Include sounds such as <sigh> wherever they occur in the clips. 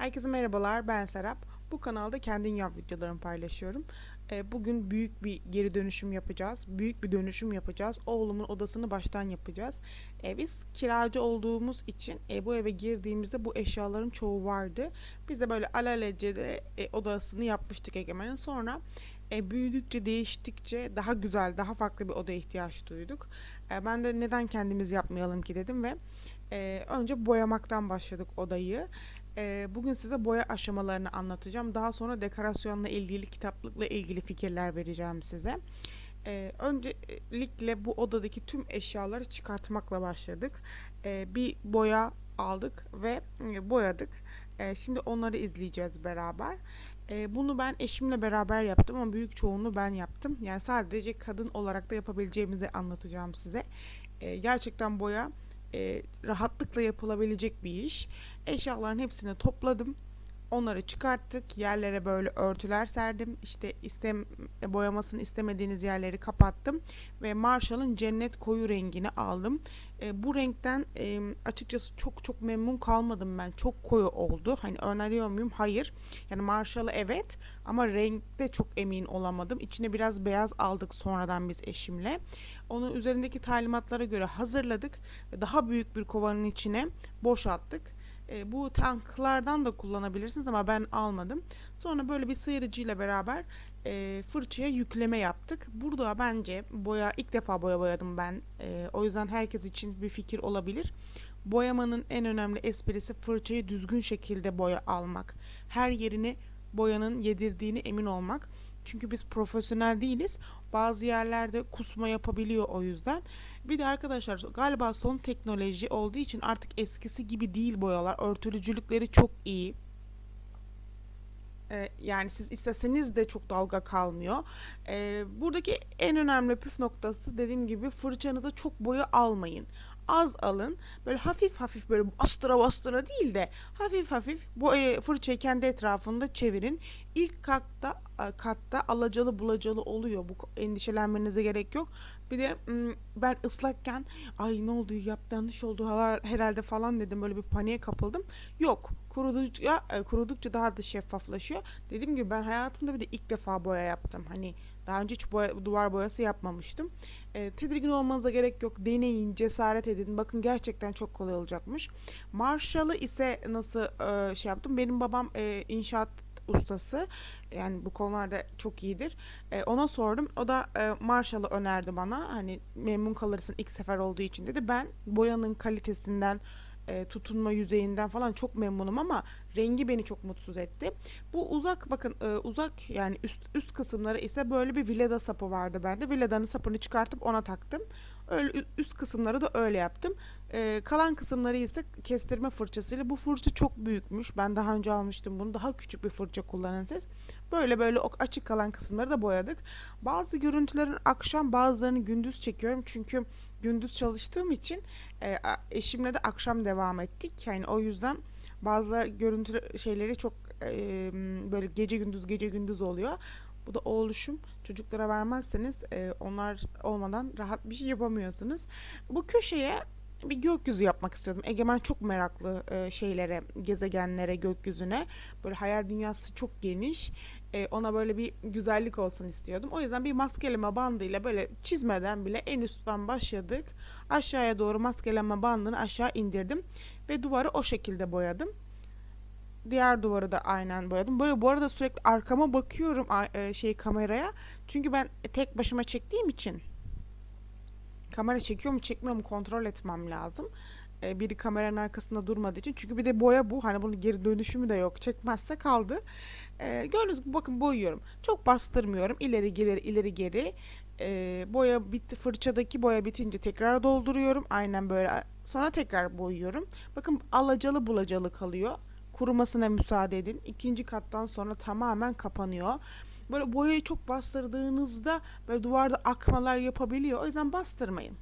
Herkese merhabalar, ben Serap. Bu kanalda kendin yap videolarımı paylaşıyorum. Ee, bugün büyük bir geri dönüşüm yapacağız. Büyük bir dönüşüm yapacağız. Oğlumun odasını baştan yapacağız. Ee, biz kiracı olduğumuz için e, bu eve girdiğimizde bu eşyaların çoğu vardı. Biz de böyle alelacele e, odasını yapmıştık Egemen'in. Sonra e, büyüdükçe, değiştikçe daha güzel, daha farklı bir odaya ihtiyaç duyduk. Ben de neden kendimiz yapmayalım ki dedim ve önce boyamaktan başladık odayı. Ee, bugün size boya aşamalarını anlatacağım. Daha sonra dekorasyonla ilgili, kitaplıkla ilgili fikirler vereceğim size. Ee, öncelikle bu odadaki tüm eşyaları çıkartmakla başladık. Ee, bir boya aldık ve e, boyadık. Ee, şimdi onları izleyeceğiz beraber. Ee, bunu ben eşimle beraber yaptım ama büyük çoğunluğu ben yaptım. Yani sadece kadın olarak da yapabileceğimizi anlatacağım size. Ee, gerçekten boya e, rahatlıkla yapılabilecek bir iş. Eşyaların hepsini topladım. Onları çıkarttık. Yerlere böyle örtüler serdim. İşte istem boyamasını istemediğiniz yerleri kapattım ve Marshall'ın cennet koyu rengini aldım. E, bu renkten e, açıkçası çok çok memnun kalmadım ben. Çok koyu oldu. Hani öneriyor muyum? Hayır. Yani Marshall'ı evet ama renkte çok emin olamadım. İçine biraz beyaz aldık sonradan biz eşimle. Onu üzerindeki talimatlara göre hazırladık daha büyük bir kovanın içine boşalttık. E, bu tanklardan da kullanabilirsiniz ama ben almadım. Sonra böyle bir sıyırıcıyla beraber e, fırçaya yükleme yaptık. Burada bence boya ilk defa boya boyadım ben. E, o yüzden herkes için bir fikir olabilir. Boyamanın en önemli esprisi fırçayı düzgün şekilde boya almak. Her yerini boyanın yedirdiğini emin olmak. Çünkü biz profesyonel değiliz. Bazı yerlerde kusma yapabiliyor o yüzden. Bir de arkadaşlar galiba son teknoloji olduğu için artık eskisi gibi değil boyalar. Örtülücülükleri çok iyi. Ee, yani siz isteseniz de çok dalga kalmıyor. Ee, buradaki en önemli püf noktası dediğim gibi fırçanıza çok boya almayın az alın. Böyle hafif hafif böyle bastıra bastıra değil de hafif hafif bu e, fırçayı kendi etrafında çevirin. İlk katta katta alacalı bulacalı oluyor. Bu endişelenmenize gerek yok. Bir de ben ıslakken ay ne oldu yaptı yanlış oldu herhalde falan dedim böyle bir paniğe kapıldım. Yok kurudukça e, kurudukça daha da şeffaflaşıyor. Dediğim gibi ben hayatımda bir de ilk defa boya yaptım. Hani daha önce hiç boya, duvar boyası yapmamıştım. E, tedirgin olmanıza gerek yok. Deneyin, cesaret edin. Bakın gerçekten çok kolay olacakmış. Marshall'ı ise nasıl e, şey yaptım? Benim babam e, inşaat ustası. Yani bu konularda çok iyidir. E, ona sordum. O da e, Marshall'ı önerdi bana. Hani memnun kalırsın ilk sefer olduğu için dedi. Ben boyanın kalitesinden e, tutunma yüzeyinden falan çok memnunum ama rengi beni çok mutsuz etti. Bu uzak bakın e, uzak yani üst üst kısımları ise böyle bir vileda sapı vardı bende. Viledanın sapını çıkartıp ona taktım. Öyle üst kısımları da öyle yaptım. E, kalan kısımları ise kestirme fırçasıyla. Bu fırça çok büyükmüş. Ben daha önce almıştım bunu. Daha küçük bir fırça kullanın siz. Böyle böyle açık kalan kısımları da boyadık. Bazı görüntülerin akşam bazılarını gündüz çekiyorum. Çünkü gündüz çalıştığım için e, eşimle de akşam devam ettik. Yani o yüzden bazı görüntü şeyleri çok e, böyle gece gündüz gece gündüz oluyor. Bu da oluşum. Çocuklara vermezseniz e, onlar olmadan rahat bir şey yapamıyorsunuz. Bu köşeye bir gökyüzü yapmak istiyordum. Egemen çok meraklı e, şeylere, gezegenlere, gökyüzüne. Böyle hayal dünyası çok geniş. E, ona böyle bir güzellik olsun istiyordum. O yüzden bir maskeleme bandıyla böyle çizmeden bile en üstten başladık. Aşağıya doğru maskeleme bandını aşağı indirdim ve duvarı o şekilde boyadım. Diğer duvarı da aynen boyadım. Böyle bu arada sürekli arkama bakıyorum e, şey kameraya. Çünkü ben tek başıma çektiğim için kamera çekiyor mu çekmiyor mu kontrol etmem lazım. E, biri kameranın arkasında durmadığı için. Çünkü bir de boya bu. Hani bunun geri dönüşümü de yok. Çekmezse kaldı. E, gördüğünüz gibi bakın boyuyorum. Çok bastırmıyorum. İleri geri ileri geri. E, boya bitti. Fırçadaki boya bitince tekrar dolduruyorum. Aynen böyle. Sonra tekrar boyuyorum. Bakın alacalı bulacalı kalıyor. Kurumasına müsaade edin. İkinci kattan sonra tamamen kapanıyor böyle boyayı çok bastırdığınızda böyle duvarda akmalar yapabiliyor. O yüzden bastırmayın.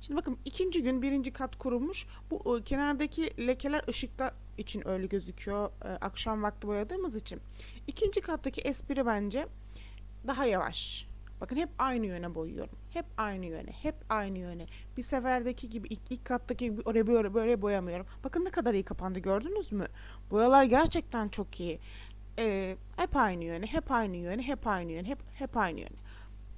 Şimdi bakın ikinci gün birinci kat kurulmuş. Bu e, kenardaki lekeler ışıkta için öyle gözüküyor. E, akşam vakti boyadığımız için. İkinci kattaki espri bence daha yavaş. Bakın hep aynı yöne boyuyorum. Hep aynı yöne, hep aynı yöne. Bir seferdeki gibi ilk, ilk kattaki gibi oraya böyle, böyle boyamıyorum. Bakın ne kadar iyi kapandı gördünüz mü? Boyalar gerçekten çok iyi. Ee, hep aynı yöne, hep aynı yöne, hep aynı yöne, hep hep aynı yöne.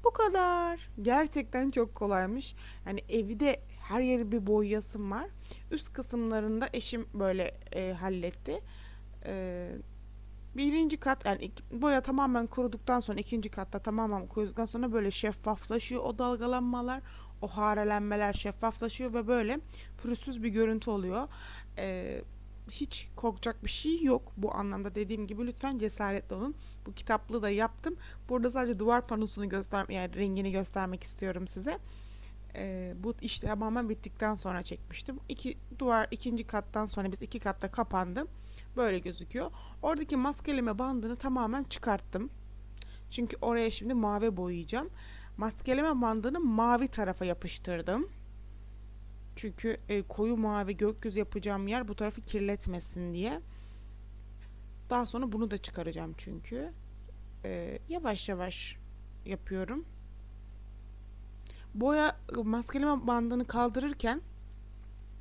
Bu kadar. Gerçekten çok kolaymış. Yani evde her yeri bir boyayasım var. Üst kısımlarında eşim böyle e, halletti. E, birinci kat yani boya tamamen kuruduktan sonra ikinci katta tamamen kuruduktan sonra böyle şeffaflaşıyor o dalgalanmalar. O harelenmeler şeffaflaşıyor ve böyle pürüzsüz bir görüntü oluyor. E, hiç korkacak bir şey yok bu anlamda dediğim gibi lütfen cesaretli olun. Bu kitaplığı da yaptım. Burada sadece duvar panosunu göster yani rengini göstermek istiyorum size. Ee, bu işte tamamen bittikten sonra çekmiştim. İki duvar ikinci kattan sonra biz iki katta kapandı. Böyle gözüküyor. Oradaki maskeleme bandını tamamen çıkarttım. Çünkü oraya şimdi mavi boyayacağım. Maskeleme bandını mavi tarafa yapıştırdım. Çünkü e, koyu mavi gökyüzü yapacağım yer bu tarafı kirletmesin diye. Daha sonra bunu da çıkaracağım çünkü. Ee, yavaş yavaş yapıyorum. Boya maskeleme bandını kaldırırken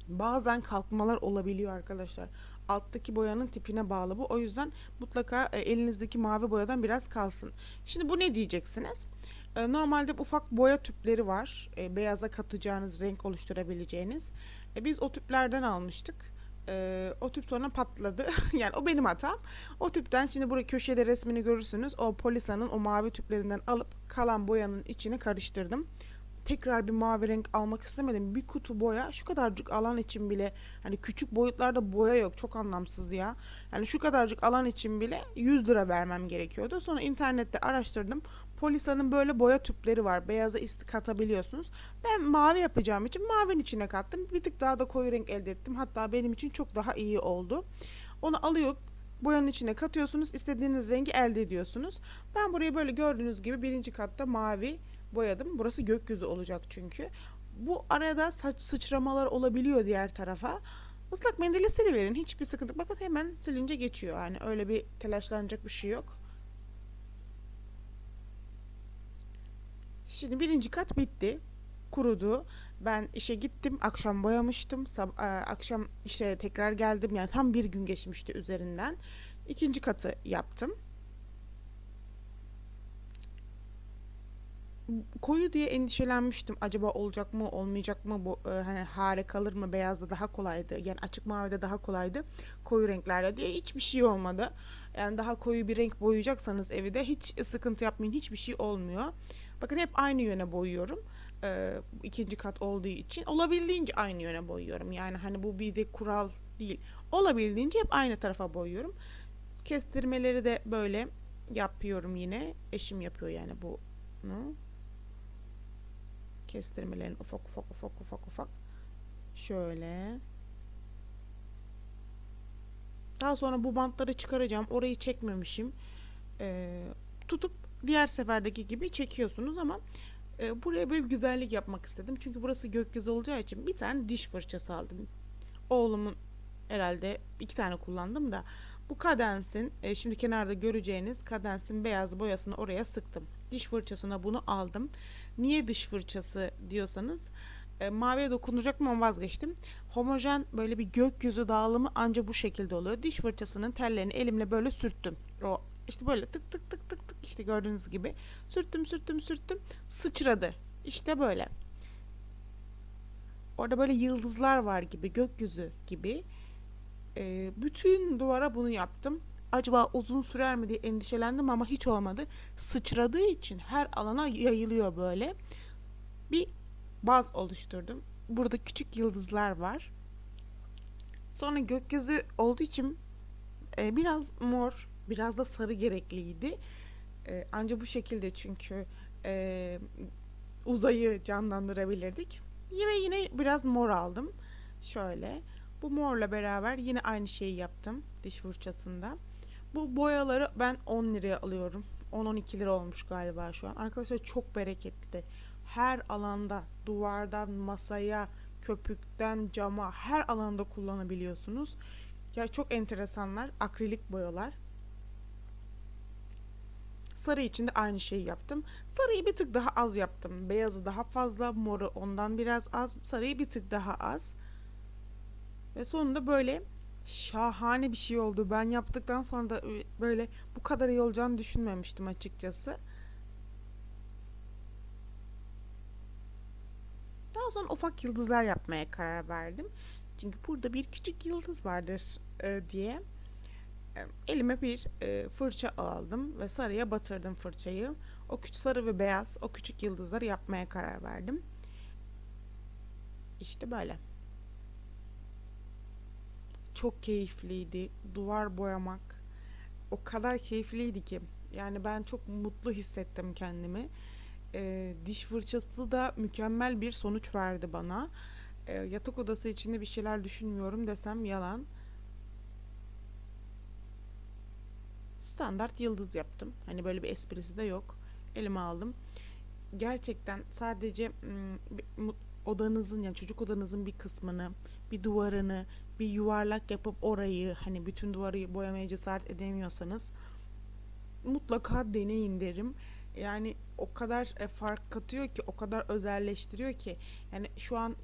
bazen kalkmalar olabiliyor arkadaşlar. Alttaki boyanın tipine bağlı bu. O yüzden mutlaka e, elinizdeki mavi boyadan biraz kalsın. Şimdi bu ne diyeceksiniz? E, normalde ufak boya tüpleri var. E, beyaza katacağınız, renk oluşturabileceğiniz. E, biz o tüplerden almıştık. O tüp sonra patladı. <laughs> yani o benim hatam. O tüpten şimdi buraya köşede resmini görürsünüz. O Polisa'nın o mavi tüplerinden alıp kalan boyanın içine karıştırdım. Tekrar bir mavi renk almak istemedim. Bir kutu boya şu kadarcık alan için bile hani küçük boyutlarda boya yok. Çok anlamsız ya. Yani şu kadarcık alan için bile 100 lira vermem gerekiyordu. Sonra internette araştırdım. Polisa'nın böyle boya tüpleri var. Beyaza isti katabiliyorsunuz. Ben mavi yapacağım için mavinin içine kattım. Bir tık daha da koyu renk elde ettim. Hatta benim için çok daha iyi oldu. Onu alıp boyanın içine katıyorsunuz. istediğiniz rengi elde ediyorsunuz. Ben burayı böyle gördüğünüz gibi birinci katta mavi boyadım. Burası gökyüzü olacak çünkü. Bu arada saç sıçramalar olabiliyor diğer tarafa. Islak mendille siliverin. Hiçbir sıkıntı. Bakın hemen silince geçiyor. Yani öyle bir telaşlanacak bir şey yok. Şimdi birinci kat bitti. Kurudu. Ben işe gittim. Akşam boyamıştım. Sab- e, akşam işe tekrar geldim. Yani tam bir gün geçmişti üzerinden. İkinci katı yaptım. koyu diye endişelenmiştim. Acaba olacak mı, olmayacak mı bu e, hani hare kalır mı? Beyazda daha kolaydı. Yani açık mavide daha kolaydı. Koyu renklerde diye hiçbir şey olmadı. Yani daha koyu bir renk boyayacaksanız evi de hiç sıkıntı yapmayın. Hiçbir şey olmuyor. Bakın hep aynı yöne boyuyorum. E, ikinci kat olduğu için olabildiğince aynı yöne boyuyorum. Yani hani bu bir de kural değil. Olabildiğince hep aynı tarafa boyuyorum. Kestirmeleri de böyle yapıyorum yine. Eşim yapıyor yani bunu kestirmelerini ufak ufak ufak ufak ufak şöyle daha sonra bu bantları çıkaracağım orayı çekmemişim ee, tutup diğer seferdeki gibi çekiyorsunuz ama e, buraya böyle bir güzellik yapmak istedim çünkü burası gökyüzü olacağı için bir tane diş fırçası aldım oğlumun herhalde iki tane kullandım da bu kadensin e, şimdi kenarda göreceğiniz kadensin beyaz boyasını oraya sıktım diş fırçasına bunu aldım Niye dış fırçası diyorsanız e, maviye dokunacak mı vazgeçtim. Homojen böyle bir gökyüzü dağılımı anca bu şekilde oluyor. Diş fırçasının tellerini elimle böyle sürttüm. O işte böyle tık tık tık tık tık işte gördüğünüz gibi sürttüm sürttüm sürttüm sıçradı. İşte böyle. Orada böyle yıldızlar var gibi gökyüzü gibi. E, bütün duvara bunu yaptım acaba uzun sürer mi diye endişelendim ama hiç olmadı. Sıçradığı için her alana yayılıyor böyle. Bir baz oluşturdum. Burada küçük yıldızlar var. Sonra gökyüzü olduğu için e, biraz mor, biraz da sarı gerekliydi. E, ancak bu şekilde çünkü e, uzayı canlandırabilirdik. Yine yine biraz mor aldım. Şöyle. Bu morla beraber yine aynı şeyi yaptım diş fırçasında. Bu boyaları ben 10 liraya alıyorum. 10-12 lira olmuş galiba şu an. Arkadaşlar çok bereketli. Her alanda, duvardan masaya, köpükten cama her alanda kullanabiliyorsunuz. Ya çok enteresanlar. Akrilik boyalar. Sarı için de aynı şeyi yaptım. Sarıyı bir tık daha az yaptım. Beyazı daha fazla, moru ondan biraz az, sarıyı bir tık daha az. Ve sonunda böyle şahane bir şey oldu. Ben yaptıktan sonra da böyle bu kadar iyi olacağını düşünmemiştim açıkçası. Daha sonra ufak yıldızlar yapmaya karar verdim. Çünkü burada bir küçük yıldız vardır e, diye. Elime bir e, fırça aldım ve sarıya batırdım fırçayı. O küçük sarı ve beyaz o küçük yıldızları yapmaya karar verdim. İşte böyle. Çok keyifliydi. Duvar boyamak o kadar keyifliydi ki. Yani ben çok mutlu hissettim kendimi. E, diş fırçası da mükemmel bir sonuç verdi bana. E, yatak odası içinde bir şeyler düşünmüyorum desem yalan. Standart yıldız yaptım. Hani böyle bir esprisi de yok. Elime aldım. Gerçekten sadece odanızın yani çocuk odanızın bir kısmını, bir duvarını, bir yuvarlak yapıp orayı hani bütün duvarı boyamaya cesaret edemiyorsanız mutlaka deneyin derim. Yani o kadar e, fark katıyor ki, o kadar özelleştiriyor ki. Yani şu an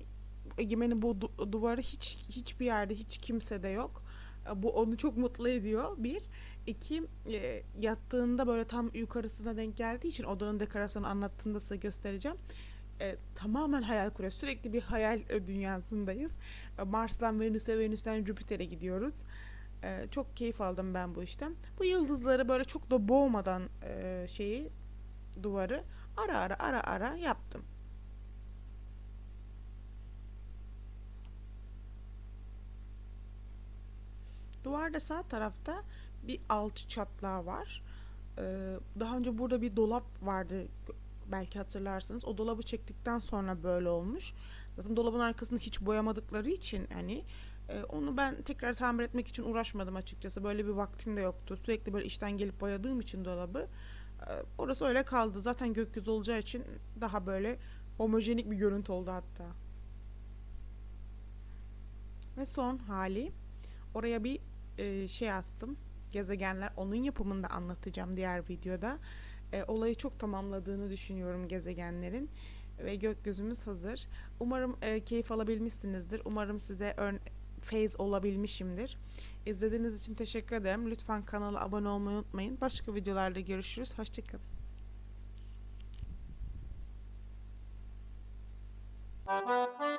Egemen'in bu du- duvarı hiç hiçbir yerde hiç kimse de yok. E, Bu onu çok mutlu ediyor. Bir. İki, e, yattığında böyle tam yukarısına denk geldiği için odanın dekorasyonu anlattığında size göstereceğim. E, tamamen hayal kuruyor. Sürekli bir hayal e, dünyasındayız. E, Mars'tan Venüs'e, Venüs'ten Jüpiter'e gidiyoruz. E, çok keyif aldım ben bu işten. Bu yıldızları böyle çok da boğmadan e, şeyi duvarı ara ara ara ara yaptım. Duvarda sağ tarafta bir alçı çatlağı var. Ee, daha önce burada bir dolap vardı belki hatırlarsınız. O dolabı çektikten sonra böyle olmuş. Zaten dolabın arkasında hiç boyamadıkları için hani e, onu ben tekrar tamir etmek için uğraşmadım açıkçası. Böyle bir vaktim de yoktu. Sürekli böyle işten gelip boyadığım için dolabı e, orası öyle kaldı. Zaten gökyüzü olacağı için daha böyle homojenik bir görüntü oldu hatta. Ve son hali oraya bir e, şey astım. Gezegenler onun yapımını da anlatacağım diğer videoda. E, olayı çok tamamladığını düşünüyorum gezegenlerin ve gökyüzümüz hazır. Umarım e, keyif alabilmişsinizdir. Umarım size ön feyz olabilmişimdir. İzlediğiniz için teşekkür ederim. Lütfen kanala abone olmayı unutmayın. Başka videolarda görüşürüz. Hoşçakalın. Thank. <laughs>